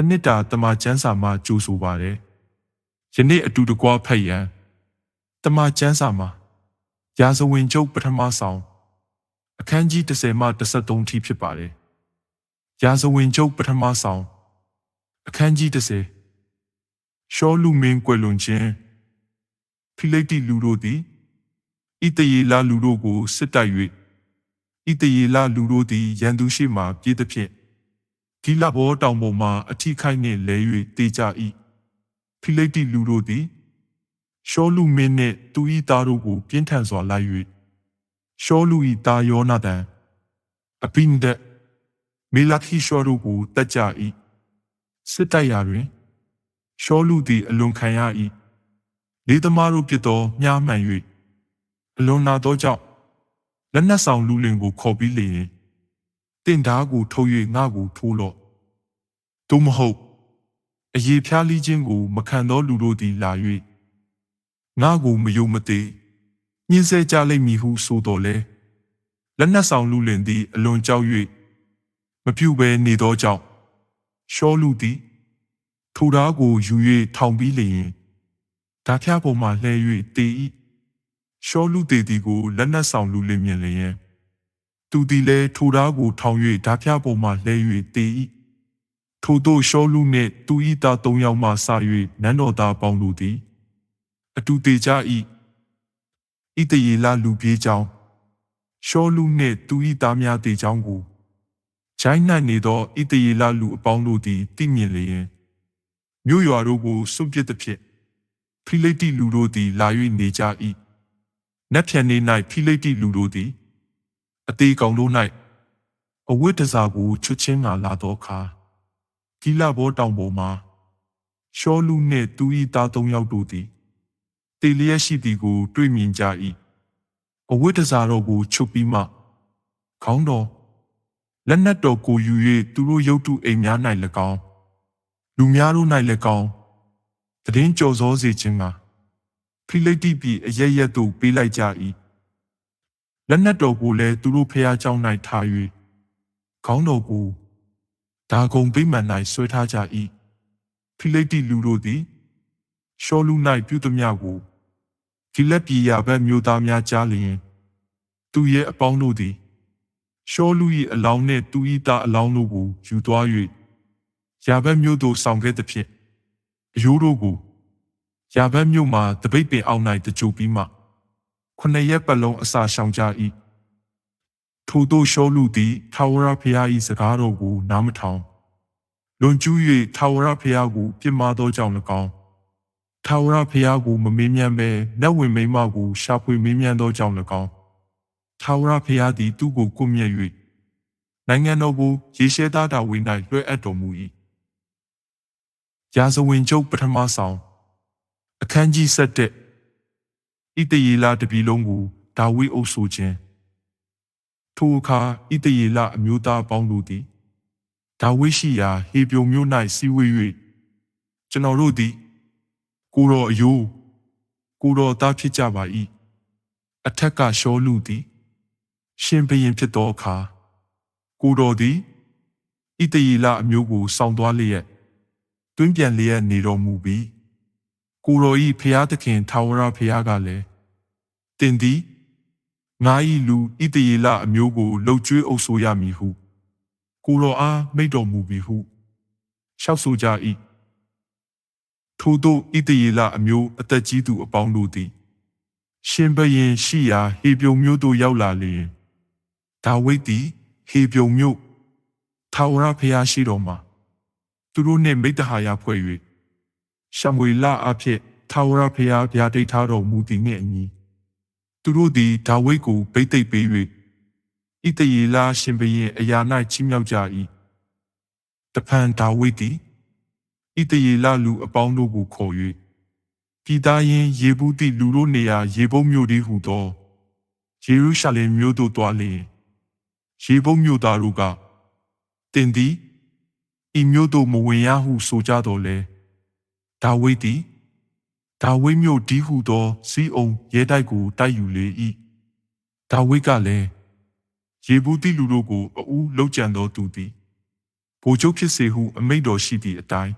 တနစ်တာတမချန်းစာမှာကြိုးဆိုပါတယ်ယနေ့အတူတကွဖတ်ရန်တမချန်းစာမှာရာဇဝင်ကျုပ်ပထမဆောင်အခန်းကြီး30မှ33ထိဖြစ်ပါတယ်ရာဇဝင်ကျုပ်ပထမဆောင်အခန်းကြီး30ရှောလူမင်းကွယ်လွန်ခြင်းဖိလိတ္တိလူတို့သည်ဣတယေလလူတို့ကိုစစ်တိုက်၍ဣတယေလလူတို့သည်ရန်သူရှိမှပြေးသဖြင့် ဒီလဘောတောင်ပေါ်မှအထိခိုက်နှင့်လဲ၍တေကြ၏ဖိလိတ္တိလူတို့သည်ရှောလူမင်းနှင့်သူ၏သားတို့ကို ပြင်းထန်စွာလိုက်၍ရှောလူ၏သားယောနာသန်အပိနဒက်မေလခိရှောတို့ကိုတတ်ကြ၏စစ်တိုက်ရာတွင်ရှောလူသည်အလွန်ခံရ၏လေးသမားတို့ပြစ်သောမြားမှန်၍အလွန်နာသောကြောင့်လက်နက်ဆောင်လူလင်ကိုခေါ်ပြီးလျင် တင့်ဓားကိုထုတ်၍ငါ့ကိုထိုးလော့သို့မဟုတ်အရေးဖျားလီခြင်းကိုမခံသောလူတို့သည်လာ၍ငါ့ကိုမယုံမသိညှင်းဆဲကြလိမ့်မည်ဟုဆိုတော်လဲလက်နက်ဆောင်လူလင်သည်အလွန်ကြောက်၍မပြုတ်ဘဲနေသောကြောင့်ရှောလူသည်ထိုဓာကိုယူ၍ထောင်ပြီးလျင်ဓာဖျားပေါ်မှလှဲ၍တေ၏ရှောလူတေတီကိုလက်နက်ဆောင်လူလင်မြင်လျင် သူသည်လည်းထိုဓာကိုထောင်၍ဓာဖျားပေါ်မှလှဲ၍တေ၏ထိုတို့ရှောလူနှင့်သူ၏သား၃ယောက်မှစ၍နန်းတော်သားပေါင်းတို့သည် အတူတေကြ၏ဣတယေလလူပြေးကြောင်းရှောလူနှင့်သူ၏သားများတေကြောင်းကိုဂျိုင်း၌နေသောဣတယေလလူအပေါင်းတို့သည်သိမြင်လျင်မြို့ရွာတို့ကိုစွန့်ပစ်သဖြင့်ဖိလိတ္တိလူတို့သည်လာ၍နေကြ၏နက်ဖြန်နေ၌ဖိလိတ္တိလူတို့သည် အသေးကောင်တို့၌အဝိတ္တစာကိုချွတ်ချင်းကလာသောအခါဂိလဘောတောင်ပေါ်မှာရှောလူနှင့်သူ၏သားသုံးယောက်တို့သည်တေလျက်ရှိသည်ကို တွေ့မြင်ကြ၏အဝိတ္တစာတော်ကိုချုပ်ပြီးမှခေါင်းတော်လက်နက်တော်ကိုယူ၍သူတို့ရုပ်တုအိမ်များ၌၎င်းလူများတို့၌၎င်းတည်င်းကြော်စောစေခြင်းကဖိလိတ္တိပြည်အရရက်သို့ပေးလိုက်ကြ၏ လက်နက်တော်ကိုလည်းသူတို့ဖျားကြောင်း၌ထား၍ခေါင်းတော်ကိုဒါဂုံပိမှန်၌ဆွဲထားကြ၏ဖိလိတိလူတို့သည်ရှောလူ၌ပြုသည်များကိုဒီလက်ပြည်ရဘက်မျိုးသားများကြားလျင်သူရဲ့အပေါင်းတို့သည်ရှောလူ၏အလောင်းနှင့်သူ၏သားအလောင်းတို့ကိုယူသွား၍ယာဘက်မျိုးသို့ဆောင်ခဲ့သည်ဖြင့်အယိုးတို့ကိုယာဘက်မျိုးမှာတပိတ်ပင်အောင်၌တကြိုပြီးမှ ခုနှစ်ရက်ပတ်လုံးအစာရှောင်ကြ၏ထိုတို့ရှောလူသည်ထာဝရဘုရား၏စကားတော်ကို နားမထောင်လွန်ကျူး၍ထာဝရဘုရားကိုပြစ်မှားသောကြောင့်၎င်းထာဝရဘုရားကိုမမေးမြန်းဘဲနတ်ဝင်မိန်းမကိုရှာဖွေမေးမြန်းသောကြောင့်၎င်းထာဝရဘုရားသည်သူ့ကိုကွပ်မျက်၍နိုင်ငံတော်ကိုရေရှဲသားတာဝင်၌လွှဲအပ်တော်မူ၏ရာဇဝင်ကျုပ်ပထမဆောင်အခန်းကြီး7 ဣတယေလတပြည်လုံးကိုဒါဝိအုပ်ဆိုခြင်းထိုအခါဣတယေလအမျိုးသားပေါင်းတို့သည်ဒါဝိရှိရာဟေပြုံမြို့၌စီဝေး၍ကျွန်တော်တို့သည် ကိုတော်အယိုးကိုတော်သားဖြစ်ကြပါ၏အထက်ကရှောလူသည် ရှင်ဘရင်ဖြစ်သောအခါကိုတော်သည်ဣတယေလအမျိုးကိုစောင့်သွားလျက်တွင်းပြန်လျက်နေတော်မူပြီး ကိုတော်ဤဖျားသခင်ထာဝရဖျားကလည်းတင်သည်ငါဤလူဣတယေလအမျိုးကိုလှုပ်ကြွေးအုပ်ဆိုရမည်ဟုကိုတော်အားမိတ်တော်မူပြီဟုလျှောက်ဆိုကြ၏ထို့သောဣတယေလအမျိုးအသက်ကြီးသူအပေါင်းတို့သည်ရှင်ဘရင်ရှိရာဟေပြုံမြို့သို့ရောက်လာလျင်ဒါဝိဒ်သည်ဟေပြုံမြို့ထာဝရဘုရားရှိတော်မှာသူတို့နှင့်မိတ္တဟာယဖွဲ့၍ ရှမွေလအဖြစ်ထာဝရဘုရားဗျာဒိတ်ထားတော်မူသည်နှင့်အညီသူတို့သည်ဒါဝိဒ်ကိုဗိသိက်ပေး၍ဣတယေလရှင်ဘရင်အရာ၌ချီးမြှောက်ကြ၏တဖန်ဒါဝိဒ်သည်ဣတယေလလူအပေါင်းတို့ကိုခေါ်၍ပြည်သားရင်ယေဘူးတိလူတို့နေရာယေဘုံမြို့သည်ဟုသောယေရုရှလင်မြို့သို့တွားလျင်ယေဘုံမြို့သားတို့ကတင်သည်ဤမြို့သို့မဝင်ရဟုဆိုကြတော်လဲ ဒါဝိဒ်သည်ဒါဝိဒ်မြို့ဒီဟုသောစီးအောင်ရဲတိုက်ကိုတိုက်ယူလေ၏ဒါဝိဒ်ကလည်းယေဘူးတိလူတို့ကိုအူးလှုပ်ကြံသောသူသည်ဗိုလ်ချုပ်ဖြစ်စေဟု အမိန့်တော်ရှိသည့်အတိုင်း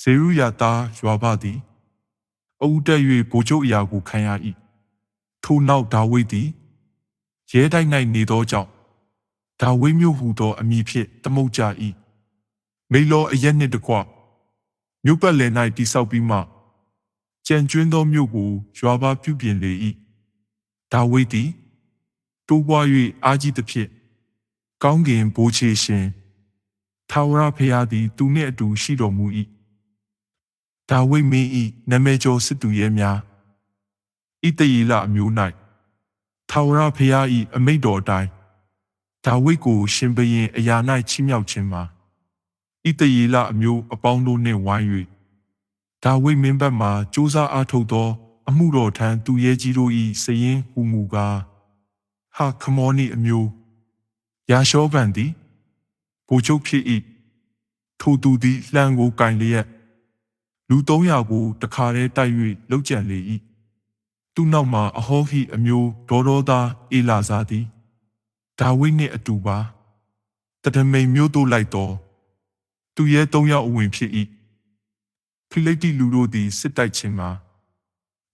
ဇေရုယာသားရွာဘသည်အုပ်တက်၍ဗိုလ်ချုပ်အရာကိုခံရ၏ထိုနောက်ဒါဝိဒ်သည်ရဲတိုက်၌နေသောကြောင့်ဒါဝိဒ်မျိုးဟူသောအမည်ဖြင့်တမုတ်ကြ၏မိလောအရက်နှင့်တကွ မြို့ပတ်လည်၌တိဆောက်ပြီးမှကြံကျွင်းသောမြို့ကိုရွာဘပြုပြင်လေ၏ဒါဝိဒ်သည်တိုးပွား၍အာကြီးသဖြင့်ကောင်းကင်ဘိုးချေရှင်ထာဝရဖျားသည် သူနှင့်အတူရှိတော်မူ၏ဒါဝိဒ်မင်း၏နာမည်ကျော်စစ်သူရဲများဣတယေလအမျိုး၌ထာဝရဖျား၏အမိန့်တော်အတိုင်းဒါဝိဒ်ကိုရှင်ဘရင်အရာ၌ချီးမြှောက်ခြင်းမှာ ဣတယေလအမျိုးအပေါင်းတို့နှင့်ဝိုင်း၍ဒါဝိဒ်မင်းဘက်မှစ조사အားထုတ်သော အမှုတော်ထံသူရဲကြီးတို့၏စည်ရင်ဟူမူကားဟာခမောနီအမျိုးယာရှောဗန်သည်ဗိုလ်ချုပ်ဖြစ်၏ထိုသူသည်လှံကိုကင်လျက်လူ300ကိုတခါတည်းတိုက်၍လှုပ်ကြံလေ၏သူနောက်မှာအဟောဟိအမျိုးဒေါဒေါသားအေလာဇာသည်ဒါဝိဒ်နှင့်အတူပါတဒမိန်မျိုးတို့လိုက်တော် သူရဲ့3ယောက်အဝင်ဖြစ်၏ဖိလိတ္တိလူတို့သည်စစ်တိုက်ခြင်းမှာ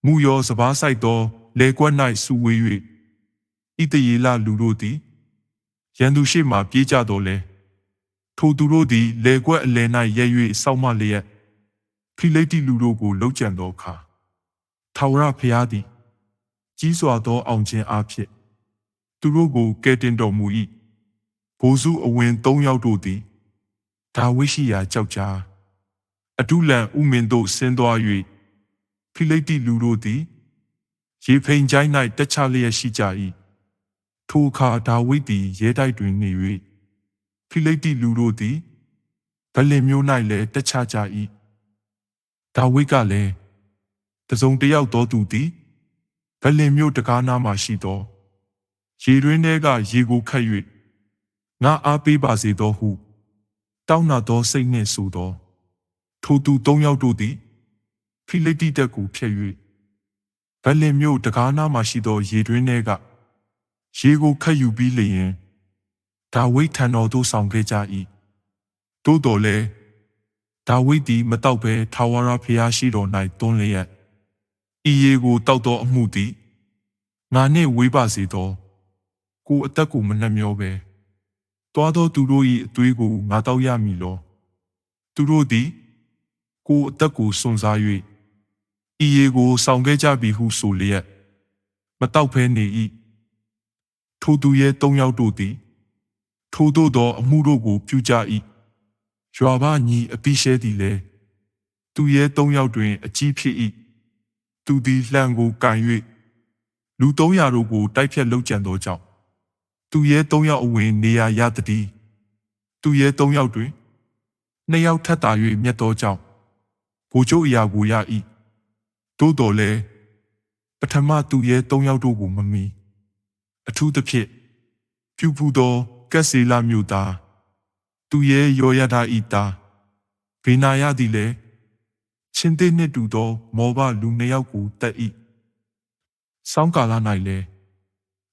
မူရောစပားဆိုင်သောလေကွက်၌စုဝေး၍ဣတယေလလူတို့သည်ရန်သူရှိမှပြေးကြတော်လဲထိုသူတို့သည်လေကွက်အလယ်၌ရဲ၍စောက်မလျက်ဖိလိတ္တိလူတို့ကိုလှုပ်ကြံသောအခါထာဝရဘုရားသည် ကြီးစွာသောအောင်ခြင်းအဖြစ် သူတို့ကိုကယ်တင်တော်မူ၏ဘိုးစုအဝင်၃ယောက်တို့သည် ဒါဝိရှိရာကြောက်ကြားအတုလံဥမင်တို့ဆင်းသွား၍ဖိလိတ္တိလူတို့သည်ရေဖိန်ချိုင်း၌တက်ချလျက်ရှိကြ၏ထိုအခါဒါဝိဒ်သည်ရဲတိုက်တွင်နေ၍ဖိလိတ္တိလူတို့သည်ဗလင်မျိုး၌လည်းတက်ချကြ၏ဒါဝိဒ်ကလည်းတစုံတယောက်သောသူသည်ဗလင်မျိုးတကားနာမှရှိသောရေတွင်းထဲကရေကိုခတ်၍ငါအားပေးပါစေသောဟု တောင်းနာသောစိတ်နှင့်ဆိုသော ထိုသူသုံးယောက်တို့သည်ဖိလိတ္တိတက်ကိုဖျက်၍ဗလင်မျိုးတကားနာမှရှိသော ရေတွင်းထဲကရေကိုခတ်ယူပြီးလျင်ဒါဝိဒ်ထံတော်သို့ဆောင်ခဲ့ကြ၏သို့တော်လည်းဒါဝိဒ်သည်မတောက်ဘဲထာဝရဘုရားရှိတော်၌တွန်းလျက်ဤရေကိုတောက်သောအမှုသည်ငါနှင့်ဝေးပါစေသောကိုအသက်ကိုမနှမျောပဲ တွားသောသူတို့၏အသွေးကိုငါတောက်ရမည်လောသူတို့သည် ကိုအသက်ကိုစွန့်စား၍ဤရေကိုဆောင်ခဲ့ကြပြီဟုဆိုလျက်မတောက်ဖဲနေ၏ထိုသူရဲ့၃ယောက်တို့သည် ထိုတို့သောအမှုတို့ကို ပြုကြ၏ရွာဘညီအပိရှဲသည်လည်းသူရဲ့၃ယောက်တွင် အကြီးဖြစ်၏သူသည်လှံကိုကန်၍လူ300တို့ကိုတိုက်ဖြတ်လုပ်ကြံသောကြောင့် သူရဲ့3ယောက်အဝင်နေရာရသည်သူရဲ့3ယောက်တွင်နှစ်ယောက်ထပ်တာ၍မြတ်သောကြောင့်ဘိုလ်ချုပ်အရာကိုရ၏သို့တော်လည်းပထမသူရဲ့3ယောက်တို့ကိုမမီအထူးသဖြင့်ပြုပူသောကက်စီလာမြို့သားသူရဲ့ရောရတာဤသားဘေနာယသည်လည်းချင်းသေးနှင့်တူသော မောဘလူနှစ်ယောက်ကိုတက်၏စောင်းကာလ၌လည်း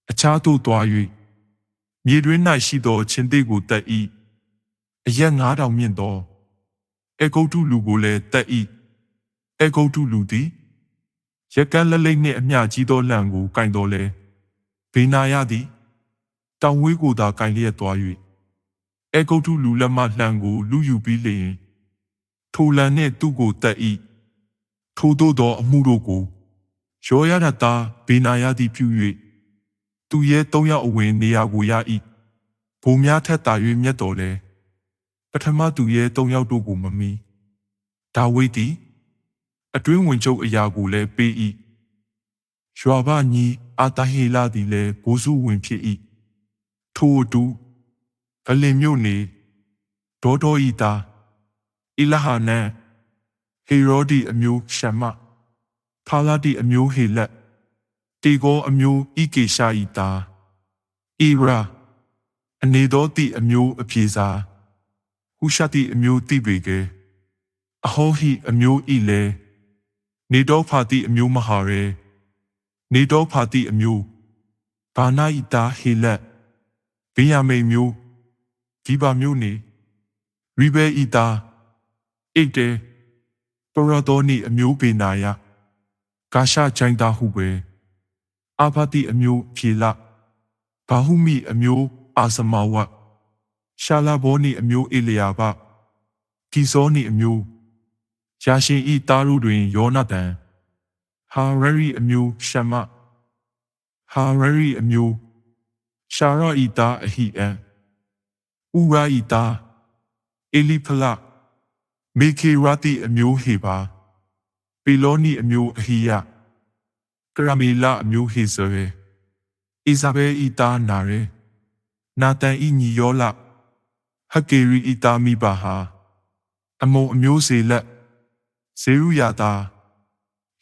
အခြားသို့သွား၍ မြေတွင်း၌ရှိသောချင်းသေးကိုတက်၏အရက်ငါးတောင်မြင့်သောအေဂုတ်တုလူကိုလည်းတက်၏အေဂုတ်တုလူသည်ရက်ကန်းလက်လိမ့်နှင့်အမျှကြီးသောလံကိုကင်တော်လဲဘေနာယသည်တောင်ဝေးကိုသာကင်လျက်သွား၍အေဂုတ်တုလူလက်မှလှံကိုလူယူပြီးလျင်ထိုလံနှင့်သူ့ကိုတက်၏ထိုတို့သောအမှုတို့ကိုရောရတတာဘေနာယသည်ပြု၍ သူရဲ့သုံးယောက်အဝင်နေရာကိုရ၏ဘုံများထက်သာ၍မြတ်တော်လဲပထမသူရဲ့သုံးယောက်တို့ကိုမမီဒါဝိဒ်သည်အတွင်းဝင်ချုပ်အရာကိုလည်းပေး၏ရွာဘညီအာတဟေလာသည်လည်းဘိုးစုဝင်ဖြစ်၏ထိုအတူဗလင်မြို့နေဒေါဒေါဤသားအီလဟာနန်ဟေရောဒီအမျိုးရှမ္မဖာလာဒီအမျိုးဟေလက် တေဂောအမျိုးဣကေရှာဤသားဣရာအနေတော်တိအမျိုးအပြေစာဟုရှတိအမျိုးတိပေကေအဟောဟိအမျိုးဤလေနေတော်ဖာတိအမျိုးမဟာရဲနေတော်ဖာတိအမျိုးဘာနာဤသားဟေလက်ဘေးယမိန်မျိုးဒီပါမျိုးနေရီဘဲဤသားအိတ်တဲတော်ရတော်နီအမျိုးပေနာယကာရှာချိုင်းသားဟုပဲ အာဖတိအမျိုးဖြေလဘာဟုမိအမျိုးအာစမဝတ်ရှာလာဘောနီအမျိုးအေလျာဘကီဇောနီအမျိုးယာရှင်ဤသားတို့တွင်ယောနသန်ဟာရရီအမျိုးရှမဟာရရီအမျိုးရှာရဤသားအဟိအန်ဥရာဤသားအေလိဖလမေခေရတိအမျိုးဟေပါပီလောနီအမျိုးအဟိယက ရမီလာအမျိုးဟေဇရေဣဇဘဲဤသားနာရေနာတန်ဤညီယောလဟကေရီဤသားမိပါဟာအမုံအမျိုးစေလက်ဇေရုယာတာ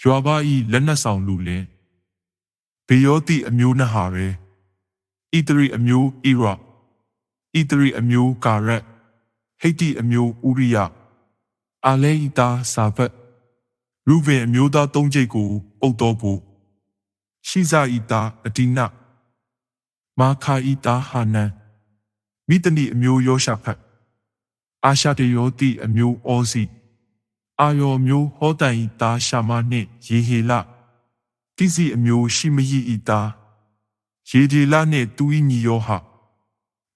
ယွာဘာဤလက်နက်ဆောင်လူလင်ဘေယောတိအမျိုးနှဟာရေဣတရီအမျိုးဣရဣတရီအမျိုးကာရက်ဟိတ်တိအမျိုးဥရိယအာလဲဤသားစာဘတ်ရူဗင်အမျိုးသားသုံးကျိတ်ကိုပုတ်တော်ဖို့ ရှိဇာဤသားအဒီနမာခာဤသားဟာနန်မိတနီအမျိုးယောရှဖတ်အာရှာတယောတိအမျိုးအောစီအာယောမျိုးဟောတန်ဤသားရှာမနှင့်ယေဟေလတိစီအမျိုးရှိမယိဤသားယေဒီလနှင့်တူဤညီယောဟ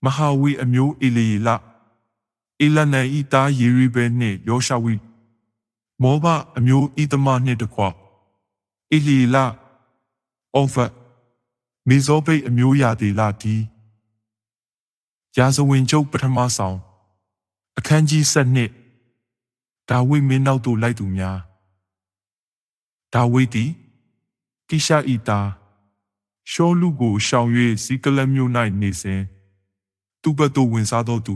မဟာဝီအမျိုးအေလီလအေလနန်ဤသားယေရိဘဲနှင့်ယောရှဝီမောဘအမျိုးဤသမနှင့်တကွအေလီလ အောဖတ်မေဇောဘိတ်အမျိုးရာဒီလာဒီရာဇဝင်ကျုပ်ပထမဆောင်အခန်းကြီး7နှစ်ဒါဝိမင်းနောက်သို့လိုက်သူများဒါဝိသည်ကိရှာဤသားရှောလူကိုရှောင်၍ဇီကလမြို့၌နေစဉ်သူ့ဘက်သို့ဝင်စားသောသူ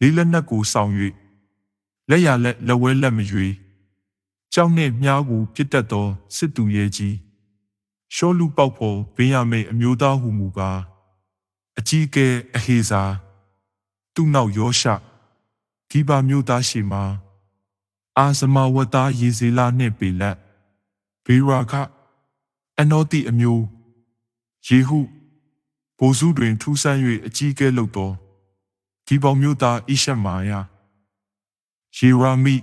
လေးလက်နက်ကိုဆောင်၍လက်ရလက်လက်ဝဲလက်မရွေကြောက်နှင့်မြားကိုပြစ်တတ်သောစစ်သူရဲကြီး ရှောလူပေါက်ဖို့ဘေးရမိတ်အမျိုးသားဟုမူကားအကြီးကဲအဟေစာသူ့နောက်ယောရှဒီပါမျိုးသားရှိမှာအာဇမဝတ္တာရေစီလာနှင့်ပေလက်ဘေရာခအနောတိအမျိုးယေဟုဘိုလ်စုတွင်ထူးဆန်း၍အကြီးကဲလုပ်သောဒီပေါမျိုးသားဣရှမာယယေရာမိ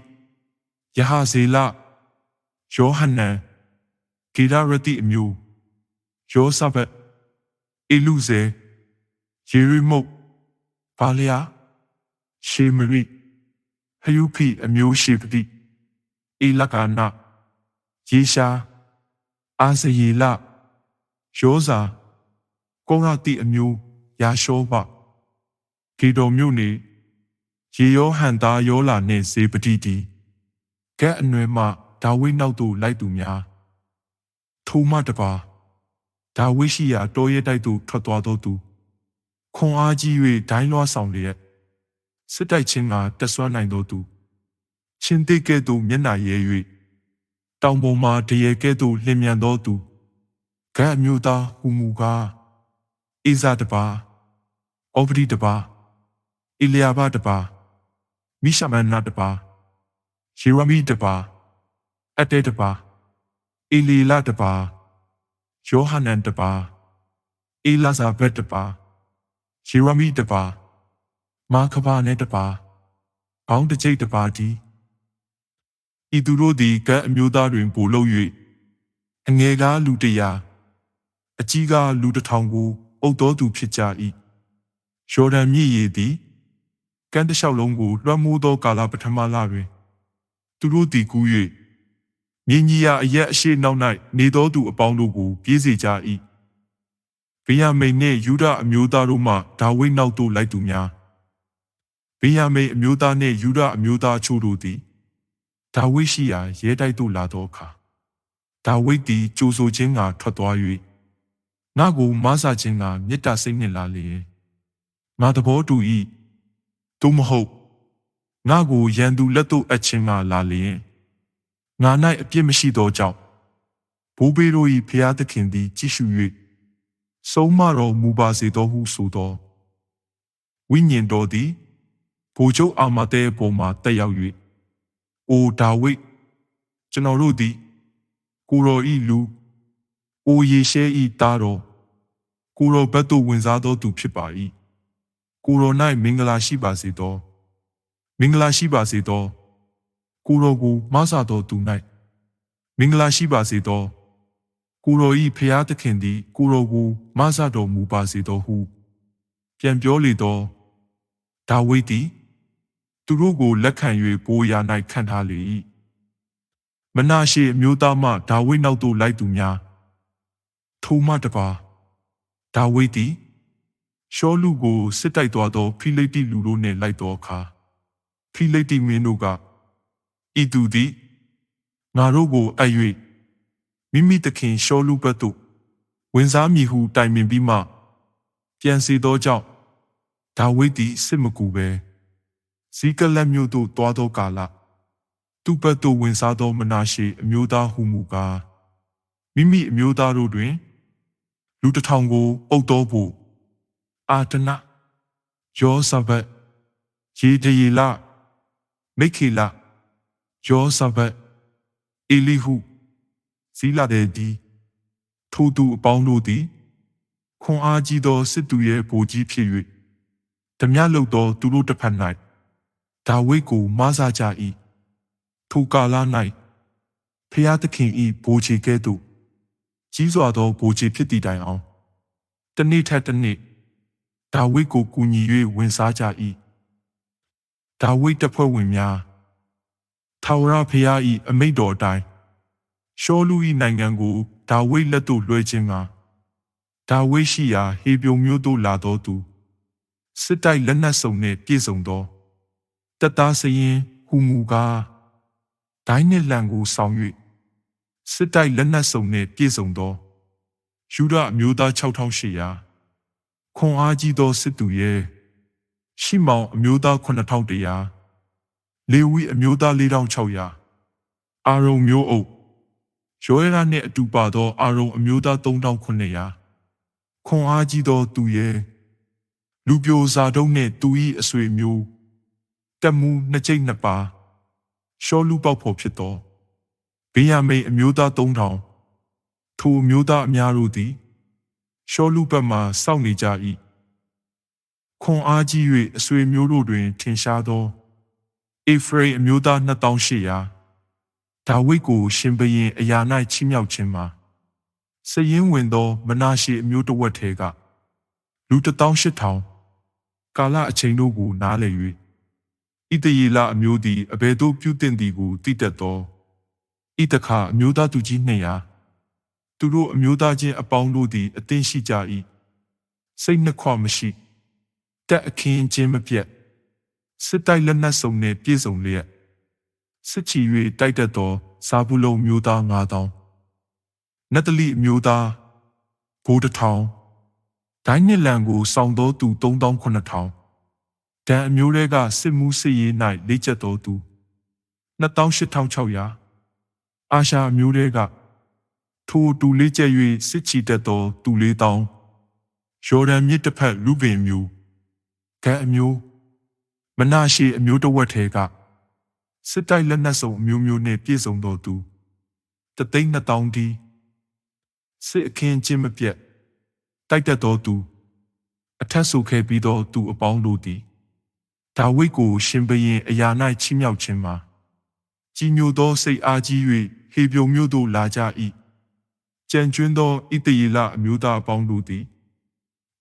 ယဟဇေလယောဟနန် ဂေဒရတိအမျိုးယောဆဘတ်အေလူဇေယေရိမုတ်ဘာလျာရှေမရိဟယုဖိအမျိုးရှိပတိအေလကာနာယေရှာအာဇယေလယောဇာကောရတိအမျိုးယာရှောဘဂေတော်မြို့နေရေယောဟန်သားယောလာနှင့်ဇေပတိတီကဲအနွယ်မှဒါဝိနောက်သို့လိုက်သူများ ထိုမှတပါဒါဝိရှိရာတောရဲတိုက်သို့ထွက်သွားသောသူခွန်အားကြီး၍ဒိုင်းလွှားဆောင်လျက်စစ်တိုက်ခြင်းကတက်ဆွမ်းနိုင်သောသူချင်းတိကဲ့သို့မျက်နှာရဲ၍တောင်ပေါ်မှတရေကဲ့သို့လျင်မြန်သောသူကဲအမျိုးသားဟူမူကားအိဇာတပါဩပတိတပါအီလျာဘတပါမိရှမန်နာတပါယေရမိတပါအတဲတပါ အီလီလာတပါယောဟနန်တပါအီလာဇာဘက်တပါယေရမိတပါမာခဘာနဲ့တပါဘောင်းတကျိတ်တပါဒီဤသူတို့သည်ကဲအမျိုးသားတွင်ပို့လို့၍အငယ်ကားလူတရာအကြီးကားလူတစ်ထောင်ကိုအုပ်တော်သူဖြစ်ကြ၏ယော်ဒန်မြစ်ရည်သည်ကမ်းတစ်လျှောက်လုံးကိုလွှမ်းမိုးသောကာလပထမလတွင် သူတို့သည်ကူး၍ မြင်းကြီးရအရက်အရှိနောက်၌နေသောသူအပေါင်းတို့ကိုပြေးစေကြ၏ဗိယမိန်နှင့်ယူဒအမျိုးသားတို့မှဒါဝိဒ်နောက်သို့လိုက်သူများဗိယမိန်အမျိုးသားနှင့်ယူဒအမျိုးသားချို့တို့သည်ဒါဝိဒ်ရှိရာရဲတိုက်သို့လာသောအခါဒါဝိဒ်သည်ကြိုဆိုခြင်းကထွက်သွား၍ငါကိုမဆာခြင်းကမေတ္တာစိတ်နှင့်လာလေငါသဘောတူ၏သို့မဟုတ်ငါကိုရန်သူလက်သို့အပ်ခြင်းကလာလျင် ငါ၌အပြစ်မရှိသောကြောင့်ဘိုးဘေးတို့၏ဖျားသခင်သည် ကြည့်ရှု၍ဆုံးမတော်မူပါစေသောဟုဆိုသောဝိညာဉ်တော်သည်ဘိုလ်ချုပ်အာမတဲပေါ်မှတက်ရောက်၍အိုဒါဝိဒ်ကျွန်တော်တို့သည် ကိုရောဤလူအိုယေရှဲဤသားတော်ကိုရောဘတ်သို့ဝင်စားသောသူဖြစ်ပါ၏ကိုရော၌မင်္ဂလာရှိပါစေသော မင်္ဂလာရှိပါစေသော ကိုတော်ကိုမဆတော်သူ၌မင်္ဂလာရှိပါစေသောကိုတော်ဤဖျားသခင်သည် ကိုတော်ကိုမဆတော်မူပါစေသောဟု ပြန်ပြောလေသောဒါဝိဒ်သည်သူတို့ကိုလက်ခံ၍ဘိုးရာ၌ခံထားလေ၏မနာရှေအမျိုးသားမှဒါဝိဒ်နောက်သို့လိုက်သူများထိုမှတပါဒါဝိဒ်သည်ရှောလူကိုစစ်တိုက်သွားသောဖိလိတ္တိလူတို့နှင့်လိုက်သောအခါဖိလိတ္တိမင်းတို့က ဤသူသည်ငါတို့ကိုအပ်၍မိမိသခင်ရှောလူဘက်သို့ဝင်စားမည်ဟုတိုင်ပင်ပြီးမှပြန်စီသောကြောင့်ဒါဝိဒ်သည်စစ်မကူပဲဇီကလက်မြို့သို့တွားသောကာလသူ့ဘက်သို့ဝင်စားသောမနာရှေအမျိုးသားဟုမူကားမိမိအမျိုးသားတို့တွင် လူတစ်ထောင်ကိုအုပ်တော်ဖို့အာတနာယောဆဘတ်ယေဒယေလမိခေလ ယောဆဘတ်အေလိဟုဇီလာတဲ့ဒီထိုသူအပေါင်းတို့သည်ခွန်အားကြီးသောစစ်သူရဲ့ဗိုလ်ကြီးဖြစ်၍ဓမြလုတ်သောသူတို့တစ်ဖက်၌ဒါဝိဒ်ကိုမဆာကြ၏ထိုကာလ၌ဖျားသခင်၏ဗိုလ်ကြီးကဲ့သို့ကြီးစွာသောဗိုလ်ကြီးဖြစ်သည့်တိုင်အောင်တနေ့ထက်တနေ့ဒါဝိဒ်ကိုကူညီ၍ဝင်စားကြ၏ဒါဝိဒ်တပ်ဖွဲ့ဝင်များ ထာဝရဘုရား၏အမိန့်တော်အတိုင်းရှောလူ၏နိုင်ငံကိုဒါဝိဒ်လက်သို့လွှဲခြင်းကဒါဝိဒ်ရှိရာဟေပြုံမျိုးသို့လာတော်သူစစ်တိုက်လက်နက်စုံနှင့်ပြည့်စုံသောတပ်သားစရင်ဟူမူကားဒိုင်းနှင့်လံကိုဆောင်၍စစ်တိုက်လက်နက်စုံနှင့်ပြည့်စုံသောယူဒအမျိုးသား6800ခွန်အားကြီးသောစစ်သူရဲ့ရှိမောင်အမျိုးသား9100 လေဝိအမျိုးသား4600အာရုံမျိုးအုပ်ယောရနှင့်အတူပါသောအာရုံအမျိုးသား3900ခွန်အားကြီးသောသူရဲ့လူပြိုစာတုံးနှင့်သူ၏အဆွေမျိုးတက်မှုနှစ်ကျိတ်နှစ်ပါရှောလူပေါက်ဖို့ဖြစ်သောဘေးရမိန်အမျိုးသား3000ထိုအမျိုးသားအများတို့သည်ရှောလူဘက်မှစောင့်နေကြ၏ခွန်အားကြီး၍အဆွေမျိုးတို့တွင်ထင်ရှားသော အေဖရိအမျိုးသား2800ဒါဝိဒ်ကို ရှင်ဘရင်အရာ၌ချီးမြှောက်ခြင်းမှာစရင်ဝင်သော မနာရှေအမျိုးတဝက်ထဲကလူ18000ကာလအချိန်တို့ကိုနားလည်၍ဣတယေလအမျိုးသည်အဘယ်သို့ပြုတင်သည်ကိုသိတတ်သောဣတခါအမျိုးသားသူကြီး200သူတို့အမျိုးသားချင်းအပေါင်းတို့သည် အသင်ရှိကြ၏စိတ်နှခွမရှိတက်အခင်းချင်းမပြတ် စစ်တိုက်လက်နက်စုံနှင့်ပြည့်စုံလျက်စစ်ချီ၍တိုက်တတ်သောဇာဘူးလုံမျိုးသား9000နတ်တလိမျိုးသားဘိုးတစ်ထောင်ဒိုင်းနစ်လန်ကိုစောင့်သောသူ3900ဒန်အမျိုးတွေကစစ်မှုစစ်ရေး၌လေးချက်သောသူ28600အာရှာအမျိုးတွေကထိုတူလေးကျက်၍စစ်ချီတတ်သောသူလေးတောင်းယော်ဒန်မြစ်တစ်ဖက်လူပင်မျိုးဂန်အမျိုး မနာရှေအမျိုးတစ်ဝက်ထဲကစစ်တိုက်လက်နက်စုံအမျိုးမျိုးနှင့်ပြည့်စုံသောသူတသိန်းနှစ်တောင်းဒီစစ်အခင်းချင်းမပြတ်တိုက်တတ်သောသူအထက်ဆိုခဲ့ပြီးသောသူအပေါင်းတို့သည်ဒါဝိဒ်ကိုရှင်ဘရင်အရာ၌ချီးမြှောက်ခြင်းမှာကြီးညိုသောစိတ်အားကြီး၍ဟေပြုံမြို့သို့လာကြ၏ကြံကျွန်းသောဣတယေလအမျိုးသားအပေါင်းတို့သည်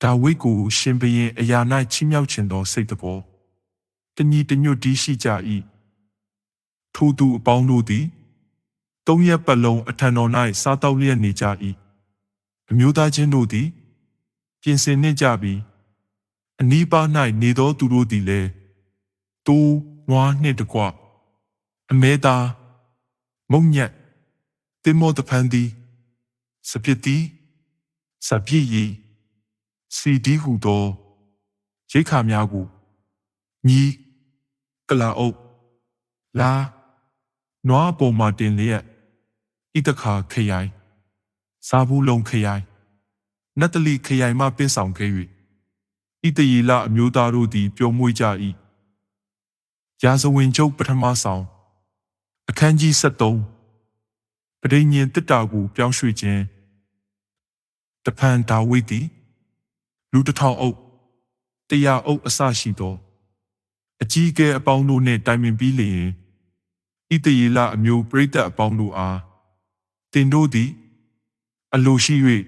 ဒါဝိဒ်ကိုရှင်ဘရင်အရာ၌ချီးမြှောက်ခြင်းသောစိတ်တော် တညီတညွတ်တီးရှိကြ၏ထိုသူအပေါင်းတို့သည်သုံးရက်ပတ်လုံးအထံတော်၌စားတောက်လျက်နေကြ၏အမျိုးသားချင်းတို့သည်ပြင်ဆင်နှင့်ကြပြီးအနီးပါး၌နေသောသူတို့သည်လည်းတိုးနွားနှင့်တကွအမဲသားမုံညက်တင်မောတဖန်သည်စပြစ်သည်စပြည့်ရီစီဒီဟုသောရိခါများကိုညီ ကလာအုပ်လာနွားပေါ်မှတင်လျက်ဣတခါခရိုင်စာဘူးလုံးခရိုင်နတ်တလီခရိုင်မှပင်းဆောင်ခဲ့၍ဣတယေလအမျိုးသားတို့သည်ပျော်မွေ့ကြ၏ရာဇဝင်ကျုပ်ပထမဆောင်အခန်းကြီး73ပဋိညာဉ်တစ်တာကိုပြောင်းရွှေ့ခြင်းတဖန်ဒါဝိဒ်သည်လူတစ်ထောင်အုပ်တရားအုပ်အစရှိသော အကြီးအကဲအပေါင်းတို့နှင့်တိုင်ပင်ပြီးလျင်ဣတရေလအမျိုးပရိသတ်အပေါင်းတို့အားတင်တို့သည် အလိုရှိ၍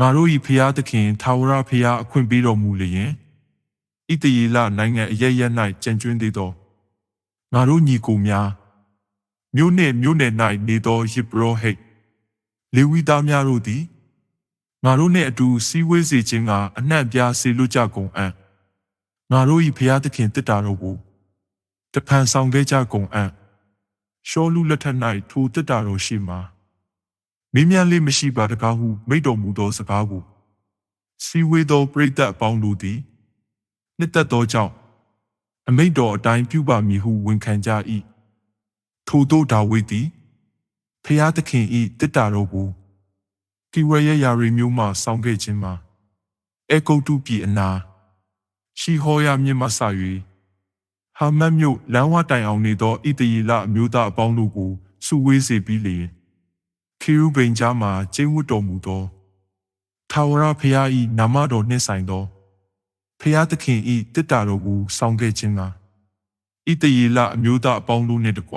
ငါတို့၏ဖျားသခင်ထာဝရဖျားအခွင့်ပေးတော်မူလျင်ဣတရေလနိုင်ငံအရရက်၌ကြံကျွင်းသေးသောငါတို့ညီကိုများမြို့နှင့်မြို့နယ်၌နေသောယေဘရဟိတ်လေဝိသားများတို့သည်ငါတို့နှင့်အတူစည်းဝေးစေခြင်းကအနှံ့ပြားစေလွတ်ကြကုန်အံ့ ငါတို့၏ဖျားသခင်တစ်တာတော်ကိုတဖန်ဆောင်ခဲ့ကြကုန်အံ့ရှောလူလက်ထက်၌ထိုတစ်တာတော်ရှိမှာမင်းများလေးမရှိပါတကားဟုမိတ်တော်မူသောစကားကိုစီဝေသောပရိသတ်အပေါင်းတို့သည်နှစ်သက်သောကြောင့်အမိတ်တော်အတိုင်းပြုပါမည်ဟုဝန်ခံကြ၏ထို့သောဒါဝိဒ်သည်ဖျားသခင်၏တစ်တာတော်ကိုကိဝရရယာရီမျိုးမှဆောင်းခဲ့ခြင်းမှာအေဂုတ်တုပြည်အနာ ရှီဟောရမြင့်မှဆ၍ဟာမတ်မြို့လမ်းဝတိုင်အောင်နေသောဣတရီလအမျိုးသားအပေါင်းတို့ကိုစုဝေးစေပြီးလျင်ခေရုဗိမ်ကြားမှာကျင်းဝတ်တော်မူသောထာဝရဘုရား၏နာမတော်နှင့်ဆိုင်သောဘုရားသခင်၏တစ်တာတော်ကိုဆောင်ခဲ့ခြင်းကဣတယေလအမျိုးသားအပေါင်းတို့နှင့်တကွ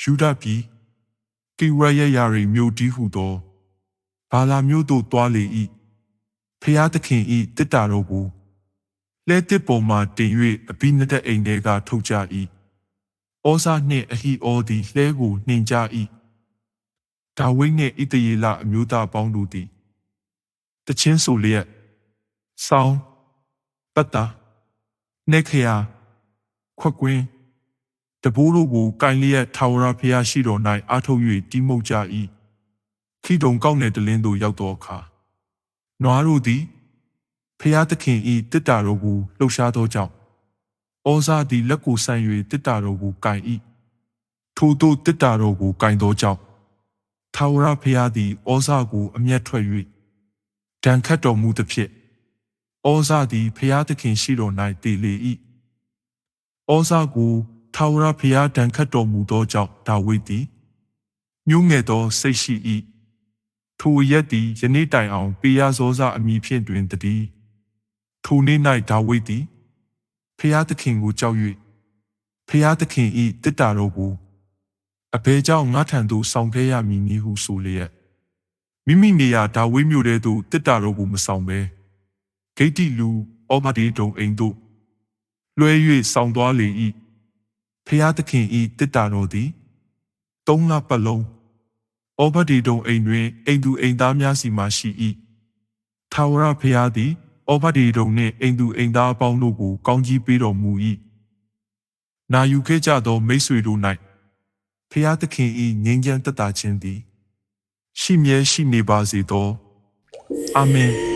ယူဒပြည်ကိရယယာရီမြို့တီးဟုသောဘာလာမြို့သို့တွားလေ၏ဘုရားသခင်၏တစ်တာတော်ကို လဲတစ်ပေါ်မှတင်၍အဘိနဒတ်အိမ်ထဲကထုတ်ကြ၏ဩဇာနှင့်အဟိဩသည်လှဲကိုနှင်ကြ၏ဒါဝိဒ်နှင့်ဣတယေလအမျိုးသားပေါင်းတို့သည်တချင်းဆိုလျက်ဆောင်းပတ်တာနေခရာခွက်ကွင်းတဘိုးတို့ကိုကင်လျက်ထာဝရဘုရားရှိတော်၌အားထုတ်၍တီးမှုတ်ကြ၏ခိတုံကောက်နယ်တလင်းသို့ရောက်သောအခါနွားတို့သည် ဖျားသခင်ဤတစ်တာတော်ကိုလှုပ်ရှားသောကြောင့်ဩဇာသည်လက်ကိုဆန့်၍တစ်တာတော်ကိုကင်၏ထို့သောတစ်တာတော်ကိုကင်သောကြောင့်ထာဝရဘုရားသည်ဩဇာကိုအမျက်ထွက်၍ဒဏ်ခတ်တော်မူသဖြင့်ဩဇာသည်ဘုရားသခင်ရှိတော်၌တည်လေ၏ဩဇာကိုထာဝရဘုရားဒဏ်ခတ်တော်မူသောကြောင့်ဒါဝိဒ်သည်မြို့ငယ်သောစိတ်ရှိ၏ထိုရက်သည်ယနေ့တိုင်အောင်ပေရဇောဇအမိဖြင့်တွင်တည်း ထိုနေ့၌ဒါဝိဒ်သည်ဖျားသခင်ကိုကြောက်၍ဖျားသခင်၏တစ်တာတော်ကိုအဘယ်ကြောင့်ငါထံသို့ဆောင်ခဲ့ရမည်နည်းဟုဆိုလျက်မိမိနေရာဒါဝိဒ်မြို့ထဲသို့တစ်တာတော်ကိုမဆောင်ဘဲဂိတ်တိလူအောမဒီတုံအိမ်သို့လွှဲ၍ဆောင်သွားလေ၏ဖျားသခင်၏တစ်တာတော်သည်သုံးလပတ်လုံးအောဘဒီတုံအိမ်တွင်အိမ်သူအိမ်သားများစီမှရှိ၏ထာဝရဘုရားသည် အောဘဒီတုံနှင့်အိမ်သူအိမ်သားအပေါင်းတို့ကိုကောင်းကြီးပေးတော်မူ၏နာယူခဲ့ကြသောမိတ်ဆွေတို့၌ဖျားသခင်၏ငြိမ်းချမ်းသက်သာခြင်းသည် ရှိမြဲရှိနေပါစေသောအာမင်